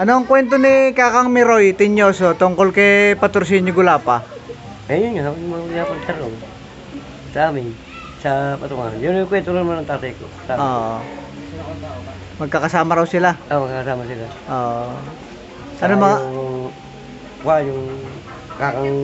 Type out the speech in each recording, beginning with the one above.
Ano ang kwento ni Kakang Miroy Tinyoso tungkol kay Patrocinio Gulapa? Ayun nga, yung mga pagtarong sa amin, sa patungan. Yun yung kwento naman ng tatay ko. Sa amin. Oo. magkakasama raw sila. Ah, magkasama sila. Oo. Sa ano mga... Yung, wa, yung kakang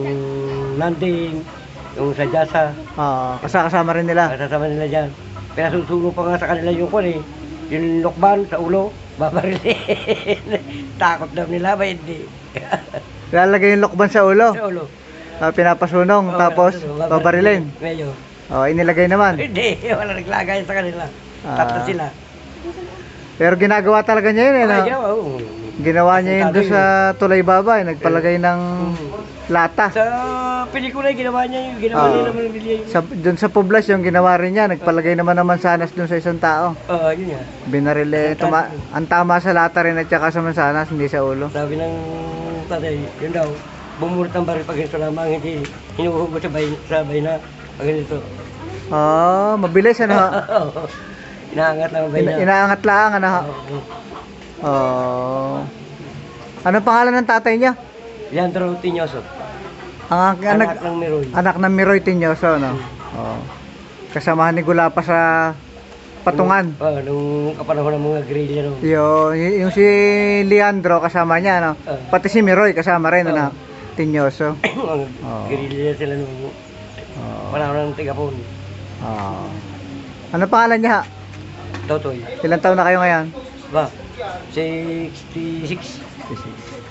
landing, yung sa jasa, Oo, kasama rin nila. kasama nila dyan. Pinasusulo pa nga sa kanila yung kwan eh. Yung lokban sa ulo, babarilin. Takot daw nila ba hindi? Lalagay yung lokban sa ulo. sa ulo. Ah, pinapasunong, tapos babarilin. Medyo. Oo, inilagay naman. Hindi, wala naglagay sa kanila. Ah. Tatlo sila. Pero ginagawa talaga niya yun eh. no? Ay, ginawa, oo. Ginawa niya yun doon sa Tulay Baba. Eh. Nagpalagay ng Mm. lata. Sa pelikula, ginawa niya yung ginawa Oo. niya naman ng bilya yung... Sa, doon sa Poblas yung ginawa rin niya. Nagpalagay naman naman sanas doon sa isang tao. Oo, yun nga. Binaril eh. Tuma, ang tama sa lata rin at saka sa mansanas, hindi sa ulo. Sabi ng tatay, yun daw, bumulot ng baril pag ganito lamang, hindi hinuhugot sa bay, sa bay na pag ganito. Oh, mabilis ano. Inaangat lang ang bay Ina- na. inaangat lang ano. Oo. Oh. Ano pangalan ng tatay niya? Leandro Tinyoso, Ang ang- anak anak, ng Miroy. anak ng Miroy Tinyoso, no? Oh. Kasamahan ni Gulapa sa patungan. Oo, nung kapanahon ng mga guerrilla no. Yo, yung si Leandro kasama niya, no? Oo. Pati si Miroy kasama rin, ano? Tinyoso. Oo. guerrilla sila nung Oh. panahon ng Tigapon. Oh. Ano pangalan niya? Totoy. Ilang taon na kayo ngayon? Ba, 66. 66.